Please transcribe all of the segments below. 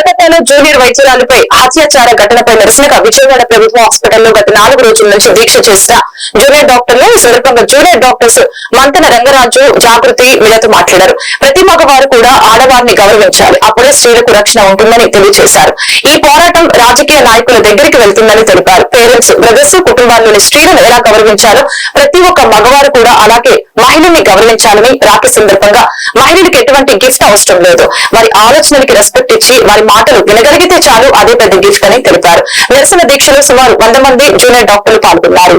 కలకత్తాలో జూనియర్ వైద్యురాలపై అత్యాచార ఘటనపై నిరసనగా విజయవాడ ప్రభుత్వ హాస్పిటల్లో గత నాలుగు రోజుల నుంచి దీక్ష చేసిన జూనియర్ డాక్టర్ ఈ సందర్భంగా జూనియర్ డాక్టర్స్ మంతన రంగరాజు జాగృతి వీళ్ళతో మాట్లాడారు. ప్రతి మగవారు కూడా ఆడవారిని గౌరవించాలి. అప్పుడే స్త్రీలకు రక్షణ ఉంటుందని తెలియజేశారు. ఈ పోరాటం రాజకీయ నాయకుల దగ్గరికి వెళ్తుందని తెలిపారు. పేరెంట్స్ బ్రదర్స్ కుటుంబాల్లోని స్త్రీలను ఎలా గౌరవించాలో ప్రతి ఒక్క మగవారు కూడా అలాగే మహిళల్ని గౌరవించాలని రాఖీ సందర్భంగా మహిళలకు ఎటువంటి గిఫ్ట్ అవసరం లేదు. వారి ఆలోచనలకి రెస్పెక్ట్ ఇచ్చి వారి మాటలు వినగలిగితే చాలు అదే పెద్ద గిఫ్ట్ అని తెలిపారు. నిరసన దీక్షలో సుమారు వంద మంది జూనియర్ డాక్టర్లు పాల్గొన్నారు.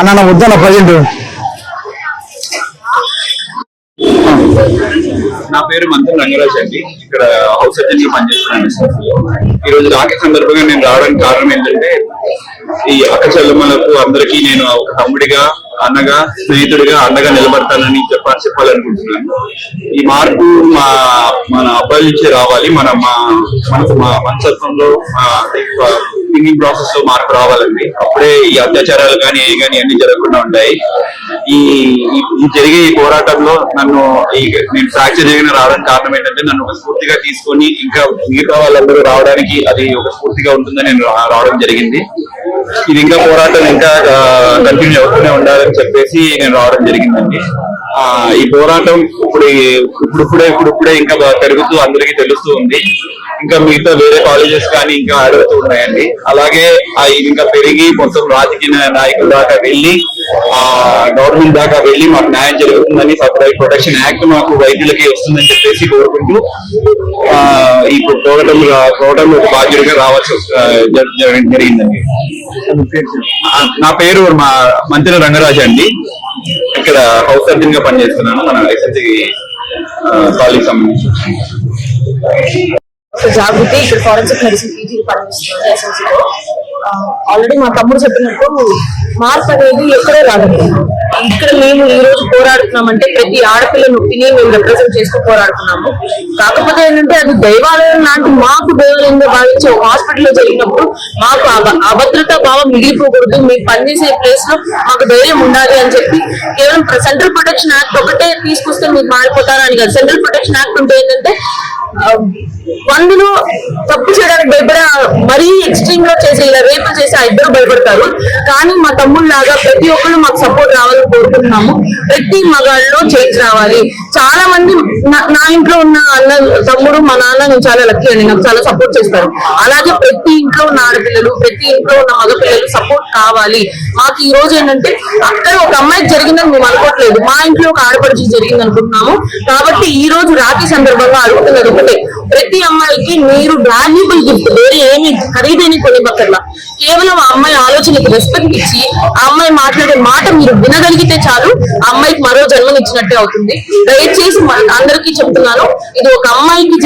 అన్న నా వద్దన్న ప్రజెంట్. నా పేరు మంత్రి రంగరాజ్ అండి. ఇక్కడ హౌస్ సర్జన్గా పనిచేస్తున్నాను ఈ రోజు రాకే సందర్భంగా నేను రావడానికి కారణం ఏంటంటే ఈ అక్క చెల్లెమ్మలకు అందరికీ నేను ఒక తమ్ముడిగా అన్నగా స్నేహితుడిగా అండగా నిలబడతానని చెప్పాలి చెప్పాలనుకుంటున్నాను. ఈ మార్పు మా మన అబ్బాయిల నుంచి రావాలి. మన మా మనకు మా మనసత్వంలో థింకింగ్ ప్రాసెస్లో మార్పు రావాలండి. అప్పుడే ఈ అత్యాచారాలు కానీ ఏ కానీ అన్ని జరగకుండా ఉంటాయి. ఈ ఈ- జరిగే ఈ పోరాటంలో నన్ను ఈ నేను ఫ్రాక్చర్ జరిగిన రావడానికి కారణం ఏంటంటే నన్ను ఒక స్ఫూర్తిగా తీసుకొని ఇంకా మిగతా వాళ్ళందరూ రావడానికి అది ఒక స్ఫూర్తిగా ఉంటుందని నేను రా- రావడం జరిగింది. ఇది ఇంకా పోరాటం ఇంకా కంటిన్యూ అవుతూనే ఉండాలని చెప్పేసి నేను రావడం జరిగిందండి. ఈ పోరాటం ఇప్పుడు ఇప్పుడిప్పుడే ఇప్పుడిప్పుడే ఇంకా పెరుగుతూ అందరికీ తెలుస్తూ ఉంది. ఇంకా మిగతా వేరే కాలేజెస్ కానీ ఇంకా అడుగుతూ ఉన్నాయండి. అలాగే ఇది ఇంకా పెరిగి మొత్తం రాజకీయ నాయకుల దాకా వెళ్ళి ఆ గవర్నమెంట్ దాకా వెళ్ళి మాకు న్యాయం జరుగుతుందని సప్లై ప్రొటెక్షన్ యాక్ట్ మాకు వైద్యులకి వస్తుందని చెప్పేసి కోరుకుంటూ ఇప్పుడు ఈ పోరాటం పోరాటంలో ఒక బాధ్యుడిగా రావాల్సి జరిగిందండి. నా పేరు మా మంత్రి రంగరాజు అండి. ఇక్కడ హౌస్ సర్జన్గా పనిచేస్తున్నాను. మన ఎస్ఎస్సి కాలేజ్ సంబంధించి. జాగృతి ఇక్కడ ఫారెన్సిక్ మెడిసిన్ పీజీ పనిచేస్తుంది ఎస్ఎన్సీలో ఆల్రెడీ మా తమ్ముడు చెప్పినట్టు మార్పు అనేది ఎక్కడే రాదు ఇక్కడ మేము ఈ రోజు పోరాడుతున్నామంటే ప్రతి ఆడపిల్ల నొప్పిని మేము రిప్రజెంట్ చేస్తూ పోరాడుతున్నాము. కాకపోతే ఏంటంటే అది దైవాలయం లాంటి మాకు దైవాలయంగా భావించే ఒక హాస్పిటల్లో జరిగినప్పుడు మాకు అభద్రతా భావం మిగిలిపోకూడదు మేము పనిచేసే ప్లేస్లో మాకు ధైర్యం ఉండాలి అని చెప్పి కేవలం సెంట్రల్ ప్రొటెక్షన్ యాక్ట్ ఒకటే తీసుకొస్తే మీరు మారిపోతారని కాదు. సెంట్రల్ ప్రొటెక్షన్ యాక్ట్ ఉంటే ఏంటంటే వందులో తప్పు చేయడానికి భయపడే మరీ ఎక్స్ట్రీమ్లో చేసి ఇలా రేపు చేసి ఆ ఇద్దరు భయపడతారు. కానీ మా తమ్ముడు లాగా ప్రతి ఒక్కరు మాకు సపోర్ట్ రావాలని కోరుకుంటున్నాము. ప్రతి మగాళ్ళలో చేంజ్ రావాలి. చాలా మంది నా- నా ఇంట్లో ఉన్న అన్న తమ్ముడు మా నాన్న నేను చాలా లక్కీ అండి. నాకు చాలా సపోర్ట్ చేస్తారు. అలాగే ప్రతి ఇంట్లో ఉన్న ఆడపిల్లలు ప్రతి ఇంట్లో ఉన్న మగపిల్లలు సపోర్ట్ కావాలి. మాకు ఈ రోజు ఏంటంటే అక్కడ ఒక అమ్మాయికి జరిగిందని మేము అనుకోవట్లేదు. మా ఇంట్లో ఒక ఆడపడిచి జరిగింది అనుకుంటున్నాము కాబట్టి ఈ రోజు రాఖీ సందర్భంగా అడుగుతున్నది ఒకటే. ప్రతి అమ్మాయికి మీరు వాల్యుబుల్ గిఫ్ట్ వేరే ఏమి ఖరీదైన కొనివ్వకర్లా కేవలం ఆ అమ్మాయి ఆలోచనకి రెస్పెక్ట్ ఇచ్చి ఆ అమ్మాయి మాట్లాడే మాట మీరు వినగలిగితే చాలు ఆ అమ్మాయికి మరో జన్మనిచ్చినట్టే అవుతుంది. దయచేసి అందరికీ చెప్తున్నాను ఇది ఒక అమ్మాయికి